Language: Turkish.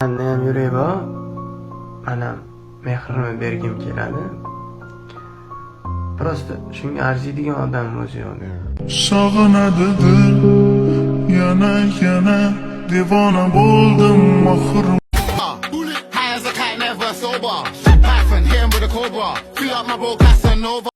Manda ham yuragi bor. Mana mehrini bergim keladi. Prosta shunga arziydigan odam o'zi yo'q. Sog'inadi yana yana devona bo'ldim oxir ah, High as a kite, never sober. Python, him with a cobra. Fill up my bro Casanova.